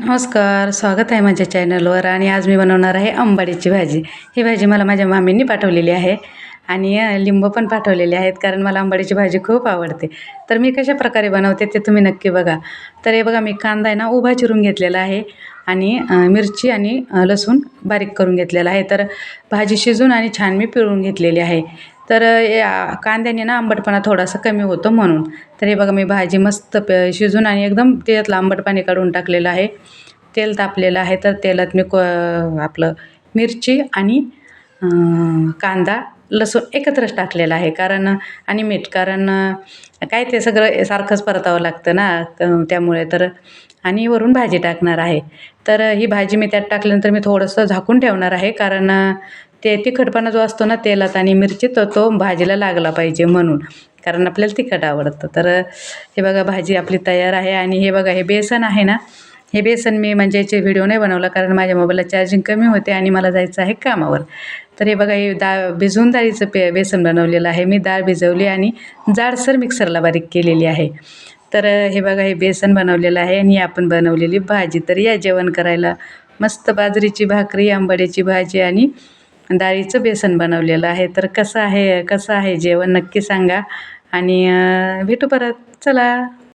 नमस्कार स्वागत आहे माझ्या चॅनलवर आणि आज मी बनवणार आहे आंबाडीची भाजी. ही भाजी मला माझ्या मामींनी पाठवलेली आहे आणि लिंब लिंबू पण पाठवलेले आहेत कारण मला आंबाडीची भाजी खूप आवडते. तर मी कशा प्रकारे बनवते ते तुम्ही नक्की बघा. तर हे बघा मी कांदा आहे ना उभा चिरून घेतलेला आहे आणि मिरची आणि लसूण बारीक करून घेतलेला आहे. तर भाजी शिजून आणि छान मी पिळून घेतलेली आहे. तर या कांद्याने ना आंबटपणा थोडासा कमी होतो म्हणून. तर हे बघा मी भाजी मस्त प शिजून आणि एकदम त्याच्यातलं आंबट पाणी काढून टाकलेलं आहे. तेल तापलेलं आहे तर तेलात मी को आपलं मिरची आणि कांदा लसूण एकत्रच टाकलेला आहे. कारण आणि मीठ कारण काय ते सगळं सारखंच परतावं लागतं ना त्यामुळे तर आणि वरून भाजी टाकणार आहे. तर ही भाजी मी त्यात टाकल्यानंतर मी थोडंसं झाकून ठेवणार आहे. कारण ते तिखटपणा जो असतो ना तेलात आणि मिरची तो तो भाजीला लागला पाहिजे म्हणून. कारण आपल्याला तिखट आवडतं. तर हे बघा भाजी आपली तयार आहे आणि हे बघा हे बेसन आहे ना हे बेसन मी म्हणजे याचे व्हिडिओ नाही बनवला कारण माझ्या मोबाईलला चार्जिंग कमी होते आणि मला जायचं आहे कामावर. तर हे बघा हे डाळ भिजवून डाळीचं पे बेसन बनवलेलं आहे. मी डाळ भिजवली आणि जाडसर मिक्सरला बारीक केलेली आहे. तर हे बघा हे बेसन बनवलेलं आहे आणि आपण बनवलेली भाजी. तर या जेवण करायला मस्त बाजरीची भाकरी आंबाड्याची भाजी आणि डाळीचं बेसन बनवलेलं आहे. तर कसं आहे कसं आहे जेवण नक्की सांगा. आणि भेटू परत. चला.